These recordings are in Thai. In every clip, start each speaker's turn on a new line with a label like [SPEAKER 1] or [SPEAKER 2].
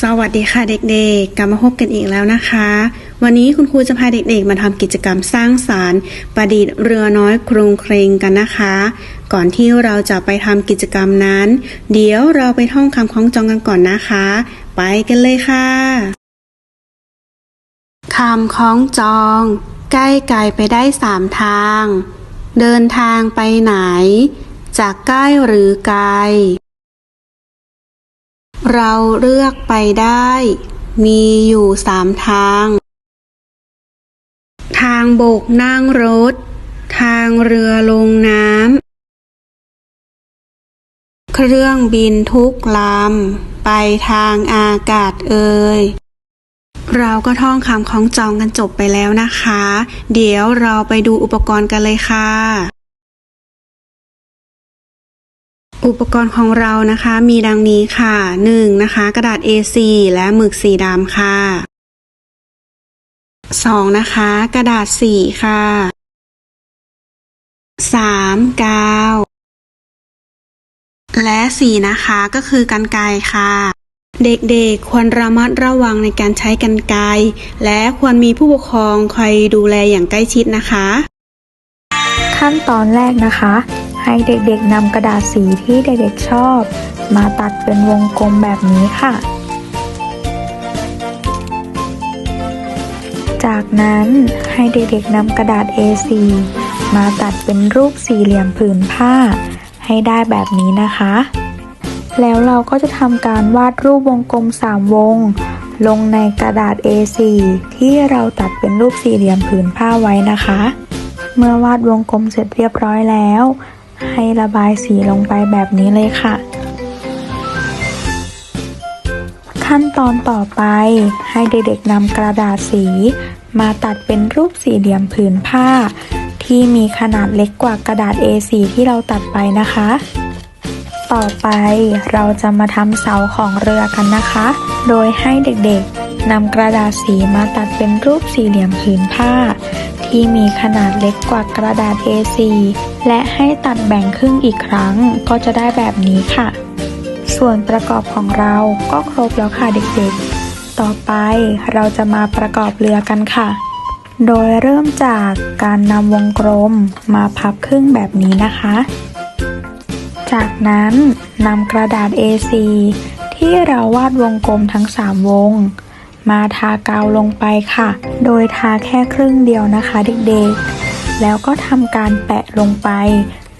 [SPEAKER 1] สวัสดีค่ะเด็กๆ กลับมาพบกันอีกแล้วนะคะ วันนี้คุณครูจะพาเด็กๆ มาทำกิจกรรมสร้างสารรค์ ประดิษฐ์เรือน้อยโครงเครงกันนะคะ ก่อนที่เราจะไปทำกิจกรรมนั้น เดี๋ยวเราไปท่องคำคล้องจองกันก่อนนะคะ ไปกันเลยค่ะคำคล้องจอง ใกล้ไกลไปได้สามทาง เดินทางไปไหน จากใกล้หรือไกล เราเลือกไปได้ มีอยู่สามทาง ทางโบกนั่งรถ ทางเรือลงน้ำ เครื่องบินทุกลำ ไปทางอากาศเอ่ยเราก็ท่องคำคองจองกันจบไปแล้วนะคะ เดี๋ยวเราไปดูอุปกรณ์กันเลยค่ะ อุปกรณ์ของเรานะคะมีดังนี้ค่ะ 1. นะคะกระดาษ A4 และหมึกสีดำค่ะ 2. นะคะ กระดาษสีค่ะ 3. กาว และสีนะคะก็คือกันไกค่ะ เด็กๆควรระมัดระวังในการใช้กันไกรและควรมีผู้ปกครองคอยดูแลอย่างใกล้ชิดนะคะ
[SPEAKER 2] ขั้นตอนแรกนะคะ ให้เด็กๆนำกระดาษสีที่เด็กๆชอบ มาตัดเป็นวงกลมแบบนี้ค่ะ จากนั้นให้เด็กๆนำกระดาษ A4 มาตัดเป็นรูปสี่เหลี่ยมผืนผ้า ให้ได้แบบนี้นะคะ แล้วเราก็จะทำการวาดรูปวงกลมสามวง ลงในกระดาษ A4 ที่เราตัดเป็นรูปสี่เหลี่ยมผืนผ้าไว้นะคะเมื่อวาดวงกลมเสร็จเรียบร้อยแล้ว ให้ระบายสีลงไปแบบนี้เลยค่ะ ขั้นตอนต่อไปให้เด็กๆนำกระดาษสี มาตัดเป็นรูปสี่เหลี่ยมผืนผ้า ที่มีขนาดเล็กกว่ากระดาษ A4 ที่เราตัดไปนะคะ ต่อไปเราจะมาทำเสาของเรือกันนะคะ โดยให้เด็กๆนำกระดาษสีมาตัดเป็นรูปสี่เหลี่ยมผืนผ้า ที่มีขนาดเล็กกว่ากระดาษ A4 และให้ตัดแบ่งครึ่งอีกครั้งก็จะได้แบบนี้ค่ะ ส่วนประกอบของเราก็ครบแล้วค่ะเด็กๆ ต่อไปเราจะมาประกอบเรือกันค่ะ โดยเริ่มจากการนำวงกลมมาพับครึ่งแบบนี้นะคะ จากนั้นนำกระดาษ A4 ที่เราวาดวงกลมทั้ง 3 วง มาทากาวลงไปค่ะ โดยทาแค่ครึ่งเดียวนะคะเด็กๆ แล้วก็ทำการแปะลงไป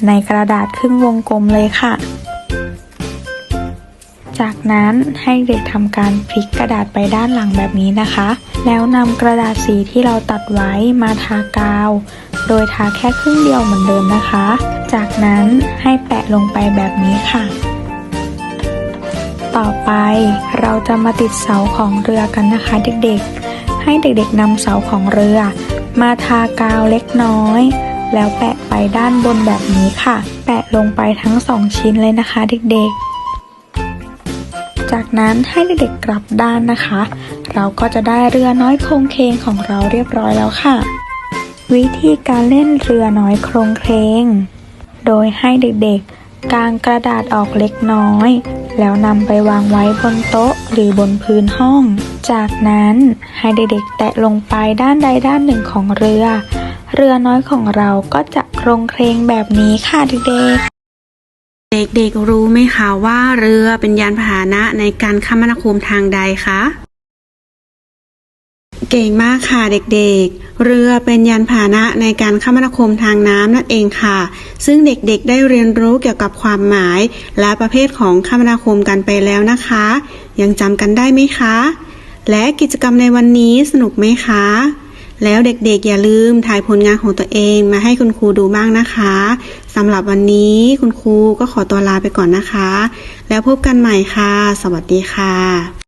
[SPEAKER 2] ในกระดาษครึ่งวงกลมเลยค่ะ จากนั้นให้เด็กทำการพลิกกระดาษไปด้านหลังแบบนี้นะคะ แล้วนำกระดาษสีที่เราตัดไว้มาทากาว โดยทาแค่ครึ่งเดียวเหมือนเดิมนะคะ จากนั้นให้แปะลงไปแบบนี้ค่ะ ต่อไป เราจะมาติดเสาของเรือกันนะคะเด็กๆ ให้เด็กๆนำเสาของเรือ มาทากาวเล็กน้อย แล้วแปะไปด้านบนแบบนี้ค่ะ แปะลงไปทั้งสองชิ้นเลยนะคะเด็กๆ จากนั้นให้เด็กๆกลับด้านนะคะ เราก็จะได้เรือน้อยโครงเคงของเราเรียบร้อยแล้วค่ะ วิธีการเล่นเรือน้อยโครงเคงโดยให้เด็กๆกางกระดาษออกเล็กน้อย แล้วนำไปวางไว้บนโต๊ะหรือบนพื้นห้อง จากนั้นให้เด็กๆแตะลงไปด้านใดด้านหนึ่งของเรือ เรือน้อยของเราก็จะโครงเครงแบบนี้ค่ะเด็กๆ
[SPEAKER 1] เด็กๆรู้ไหมคะว่าเรือเป็นยานพาหนะในการคมนาคมทางใดคะ เก่งมากค่ะเด็กๆ เรือเป็นยานพาหนะในการคมนาคมทางน้ำนั่นเองค่ะ ซึ่งเด็กๆ ได้เรียนรู้เกี่ยวกับความหมาย และประเภทของคมนาคมกันไปแล้วนะคะ ยังจำกันได้ไหมคะ และกิจกรรมในวันนี้สนุกไหมคะ แล้วเด็กๆ อย่าลืมถ่ายผลงานของตัวเองมาให้คุณครูดูบ้างนะคะสำหรับวันนี้คุณครูก็ขอตัวลาไปก่อนนะคะ แล้วพบกันใหม่ค่ะ สวัสดีค่ะ